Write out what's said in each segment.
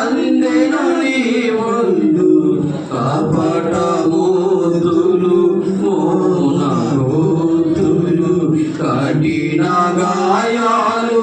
కందెను నీ ఒళ్ళు కపట మోదులు మోన రోతులు కఠిన గాయాలు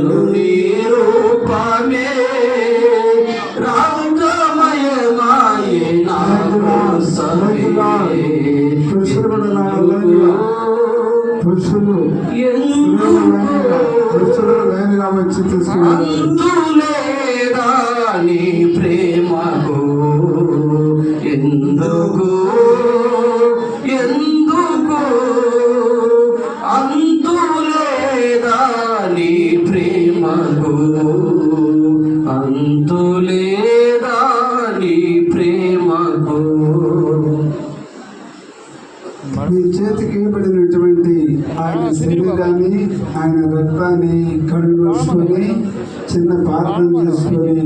సిలువలు నీ రూపమే రామమయమాయే నా పురుషులు. పురుషులు లైన్గా వచ్చి తీసుకున్నారు. అందులేదా నీ ప్రేమకు ఎందుకు? ఎందుకు? అంతులేదా నీ ప్రేమకు అంతులేదా నీ ప్రేమకు. మీ చేతికి ఇవ్వబడినటువంటి ఆయన శరీరాన్ని ఆయన రక్తాన్ని కడుగుకొని చిన్న ప్రార్థన చేసుకొని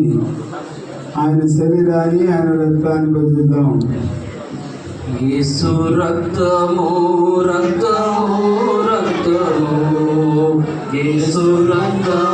ఆయన శరీరాన్ని ఆయన రక్తాన్ని బదులుద్దాం యేసు రక్తము రక్తము రక్తము. యేసు రక్తము.